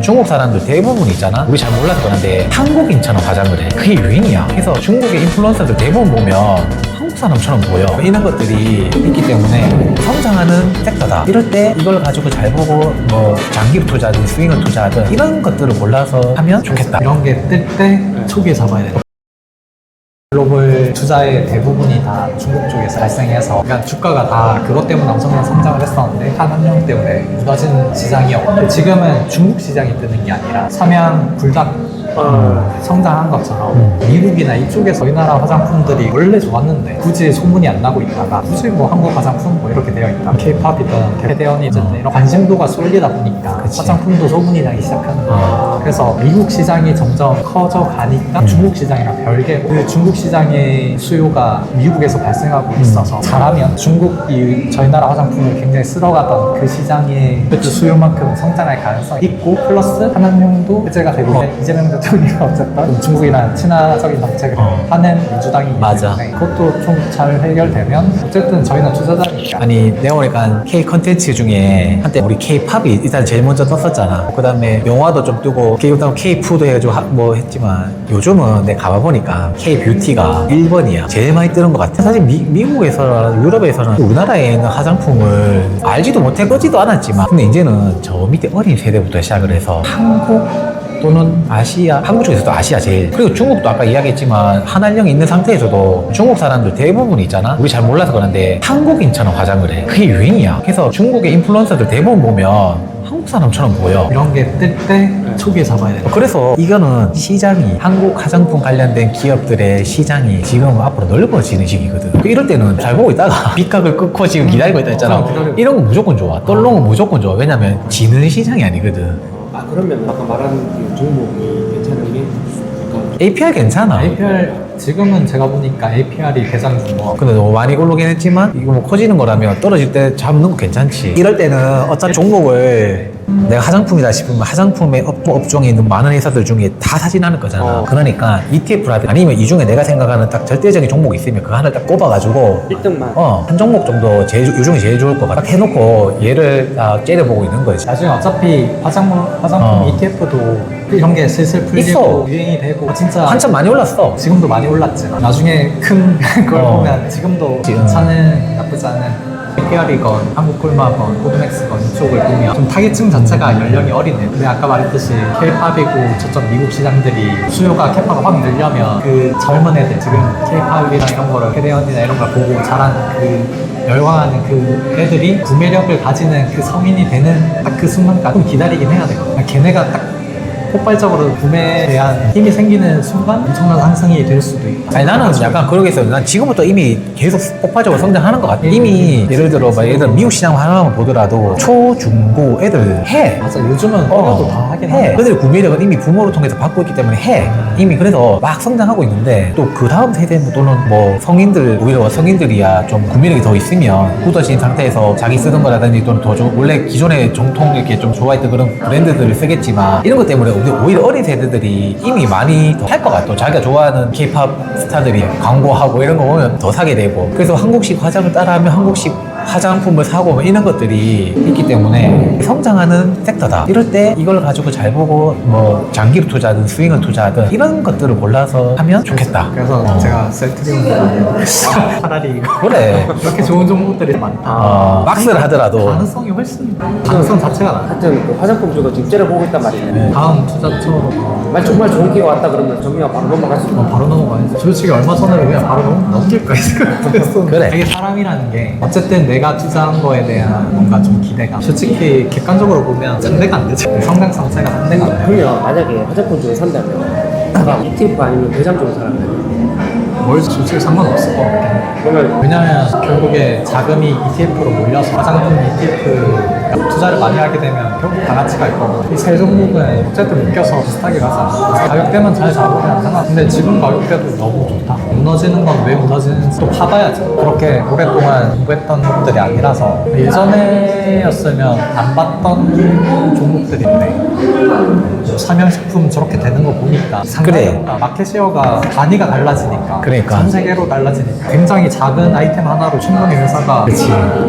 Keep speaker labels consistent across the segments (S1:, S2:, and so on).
S1: 중국 사람들 대부분 있잖아. 우리 잘 그런데 한국인처럼 화장을 해. 그게 유행이야. 그래서 중국의 인플루언서들 대부분 보면 한국 사람처럼 보여. 이런 것들이 있기 때문에 성장하는 섹터다. 이럴 때 이걸 가지고 잘 보고 뭐 장기 투자든 스윙을 투자하든 이런 것들을 골라서 하면 좋겠다.
S2: 이런 게 뜰 때 초기에 잡아야 돼. 글로벌 투자의 대부분이 다 중국 쪽에서 발생해서 그러니까 주가가 다 그것 때문에 엄청난 성장을 했었는데 한한령 때문에 무너진 시장이었고 지금은 중국 시장이 뜨는 게 아니라 서양 불닭 성장한 것처럼 미국이나 이쪽에서 우리나라 화장품들이 원래 좋았는데 굳이 소문이 안 나고 있다가 굳이 뭐 한국 화장품 뭐 이렇게 되어 있다. K-팝이든 캐대언이든 이런 관심도가 쏠리다 보니까
S1: 그치.
S2: 화장품도 소문이 나기 시작하는 거예요 그래서 미국 시장이 점점 커져 가니까 중국 시장이랑 별개고 그 중국 시장의 수요가 미국에서 발생하고 있어서 잘하면 중국이 저희 나라 화장품을 굉장히 쓸어가던 그 시장의 그 수요만큼 성장할 가능성이 있고 플러스 한한령도 해제가 되고
S1: 어.
S2: 이재명 대통령이 어쨌든 중국이랑 친화적인 정책을
S1: 어.
S2: 하는 민주당이기
S1: 맞아.
S2: 때문에 그것도 좀 잘 해결되면 어쨌든 저희는 투자자니까
S1: 아니 내가 보니까 K 컨텐츠 중에 한때 우리 K 팝이 일단 제일 먼저 떴었잖아. 그 다음에 영화도 좀 뜨고 K 그다음 K 푸드 해가지고 하- 뭐 했지만 요즘은 내가 가봐 보니까 K 뷰티가 1번이야. 제일 많이 뜨는 것 같아. 사실 미, 미국에서나 유럽에서는 우리나라에 있는 화장품을 알지도 못해 보지도 않았지만 근데 이제는 저 밑에 어린 세대부터 시작을 해서 한국 또는 아시아, 한국 쪽에서도 아시아 제일. 그리고 중국도 아까 이야기했지만 한한령이 있는 상태에서도 중국 사람들 대부분 있잖아. 우리 잘 몰라서 그런데 한국인처럼 화장을 해. 그게 유행이야. 그래서 중국의 인플루언서들 대부분 보면 한국 사람처럼 보여.
S2: 이런 게 뜰 때 초기에 잡아야 돼
S1: 그래서 이거는 시장이 한국 화장품 관련된 기업들의 시장이 지금 앞으로 넓어지는 시기거든. 그 이럴 때는 잘 보고 있다가 빗각을 끊고 지금 기다리고 있다 했잖아.
S2: 어.
S1: 이런 거 무조건 좋아. 떨롱은 무조건 좋아. 왜냐면 지는 시장이 아니거든.
S3: 아 그러면 아까 말한 그 종목이 괜찮은 게 약간
S1: APR 괜찮아.
S2: APR 지금은 제가 보니까 APR이 개장 중거
S1: 근데 너무 많이 오르긴 했지만 이거 뭐 커지는 거라면 떨어질 때 잡는 거 괜찮지 이럴 때는 어차피 종목을 내가 화장품이다 싶으면 화장품의 업, 업종에 있는 많은 회사들 중에 다 사진 않을 거잖아
S3: 어.
S1: 그러니까 ETF라든 아니면 이 중에 내가 생각하는 딱 절대적인 종목이 있으면 그 하나를 딱 꼽아가지고
S3: 1등만
S1: 어, 한 종목 정도 제일, 요 중에 제일 좋을 것 같아. 딱 해놓고 얘를 딱 째려보고 있는 거지.
S2: 나중에 어차피 화장품 화장품
S1: 어.
S2: ETF도 이런 게 슬슬 풀리고
S1: 있어.
S2: 유행이 되고 진짜
S1: 한참 많이 올랐어.
S2: 지금도 많이 올랐지만 나중에 큰 걸
S1: 어.
S2: 보면 지금도
S1: 지금.
S2: 괜찮은 나쁘지 않은 APR이건 한국 콜마건 코드맥스건 이쪽을 보면 좀 타겟층 자 체가 연령이 어리네. 근데 아까 말했듯이 K-팝이고 저쪽 미국 시장들이 수요가 캐파가 확 늘려면 그 젊은 애들 지금 K-팝이나 이런 거를 캐대언이나 이런 걸 보고 자란 그 열광하는 그 애들이 구매력을 가지는 그 성인이 되는 딱 그 순간까지 좀 기다리긴 해야 되거든 걔네가 딱 폭발적으로 구매에 대한 힘이 생기는 순간 엄청난 상승이 될 수도 있다.
S1: 아니 나는 약간 그러겠어요. 난 지금부터 이미 계속 폭발적으로 성장하는 것 같아. 이미 예를 들어 막 예를 들어 미국 시장 하나만 보더라도 초, 중, 고 애들 해.
S2: 맞아 요즘은 어려도 다 하긴
S1: 해.
S2: 해.
S1: 그들의 구매력은 이미 부모를 통해서 받고 있기 때문에 해. 이미 그래서 막 성장하고 있는데 또 그 다음 세대 또는 뭐 성인들 오히려 성인들이야 좀 구매력이 더 있으면 굳어진 상태에서 자기 쓰던 거라든지 또는 더 좋은 원래 기존에 정통 이렇게 좀 좋아했던 그런 브랜드들을 쓰겠지만 이런 것 때문에 오히려- 오히려 어린 세대들이 이미 많이 더할것 같아. 자기가 좋아하는 K-팝 스타들이 광고하고 이런 거 보면 더 사게 되고 그래서 한국식 화장을 따라하면 한국식 화장품을 사고 뭐 이런 것들이 있기 때문에 성장하는 섹터다. 이럴 때 이걸 가지고 잘 보고 뭐 장기로 투자하든 스윙을 투자하든 이런 것들을 골라서 하면 좋겠다.
S2: 그래서
S1: 어.
S2: 제가 셀트리온보다는 차라리 이거
S1: 그래.
S2: 이렇게 좋은 종목들이 많다.
S1: 어, 박스를 하더라도
S2: 가능성이 훨씬 가능성 자체가 많아.
S3: 하여튼 그 화장품 쪽도 지금 째려보고 있단 말이네
S2: 다음 어,
S3: 만약 정말 좋은 기회가 왔다 그러면 정리가 바로 넘어갈 수 있는
S2: 바로 넘어가야지. 솔직히 얼마 전에 그냥 바로 넘, 넘길까 이 생각했어.
S1: 그래.
S2: 이게 사람이라는 게 어쨌든 내가 투자한 거에 대한 뭔가 좀 기대감. 솔직히 객관적으로 보면 상대가 안 되지. 성장 상태가 상대가 안 돼.
S3: 그러면 만약에 화장품 쪽에 산다면 내가 ETF 아니면 대장 쪽에 사라면
S2: 뭘 솔직히 상관없을 것.
S3: 그러면
S2: 왜냐면 결국에 자금이 ETF로 몰려서 화장품 ETF 투자를 많이 하게 되면 결국 다 같이 갈 거고. 이 세 종목은 어쨌든 묶여서 비슷하게 가잖아 가격대만 잘 잡으면 상관. 근데 지금 가격대도 너무 좋다. 무너지는 건 왜 무너지는지 또 파봐야지. 그렇게 오랫동안 공부했던 것들이 아니라서 예전에였으면 안 봤던 종목들인데 삼양식품 저렇게 되는 거 보니까 상당히
S1: 그래.
S2: 뭔가 마켓 쉐어가 단위가 달라지니까
S1: 그러니까.
S2: 전 세계로 달라지니까 굉장히 작은 아이템 하나로 충분히 회사가
S1: 그치.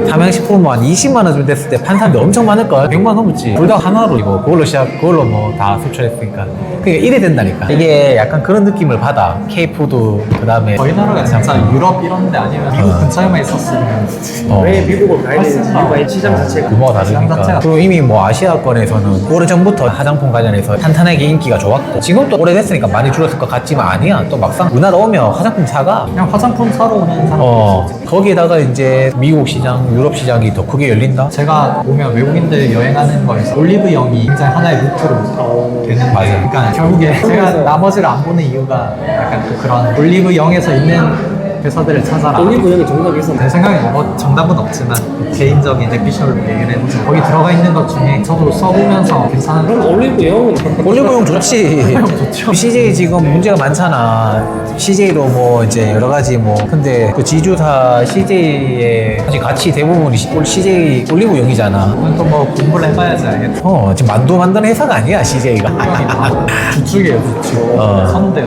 S1: 삼양식품 뭐한 20만 원 정도 됐을 때 판 사람이 엄청 많을걸? 100만 원 넘었지. 둘 다 하나로 이거 그걸로 시작, 그걸로 뭐 다 수출했으니까. 그게 이래 된다니까. 이게 약간 그런 느낌을 받아. K푸드, 그 다음에.
S2: 저희 나라가 진짜 유럽 이런 데 아니면 미국 근처에만 있었으면
S1: 어.
S3: 왜 미국을 가야 되는지 이유가 시장 자체가
S1: 규모가
S2: 시장
S1: 다르니까.
S2: 자체가.
S1: 그리고 이미 뭐 아시아권에서는 오래전부터 화장품 관련해서 탄탄하게 인기가 좋았고 지금 또 오래됐으니까 많이 줄었을 것 같지만 아니야. 또 막상 우리나라 오면 화장품 사가.
S2: 그냥 화장품 사러 오는 사람
S1: 어, 거기에다가 이제 미국 시장, 유럽 시장이 더 크게 열린다?
S2: 제가 보면 외국인들 여행하는 거에서 올리브영이 굉장히 하나의 루트로 되는
S1: 맞아요.
S2: 거예요. 그러니까 결국에 제가 나머지를 안 보는 이유가 약간 또 그런 올리브영에서 있는 회사들을 찾아라.
S3: 올리브영이 정답이 있었나?
S2: 제 생각에 뭐 정답은 없지만 개인적인 내피셜로 얘기를 해보자. 거기 들어가 있는 것 중에 저도 써보면서 괜찮은
S3: 그럼 올리브영은
S1: 올리브영 좋지. CJ 지금 문제가 많잖아. CJ로 뭐 이제 여러 가지 뭐 근데 그 지주사 CJ의 사실 가치 대부분이 CJ 올리브영이잖아.
S2: 또뭐 공부를 해봐야지 알겠죠.
S1: 어 지금 만두 만드는 회사가 아니야 CJ가.
S2: 주축이에요, 주축.
S1: 어.
S2: 선대.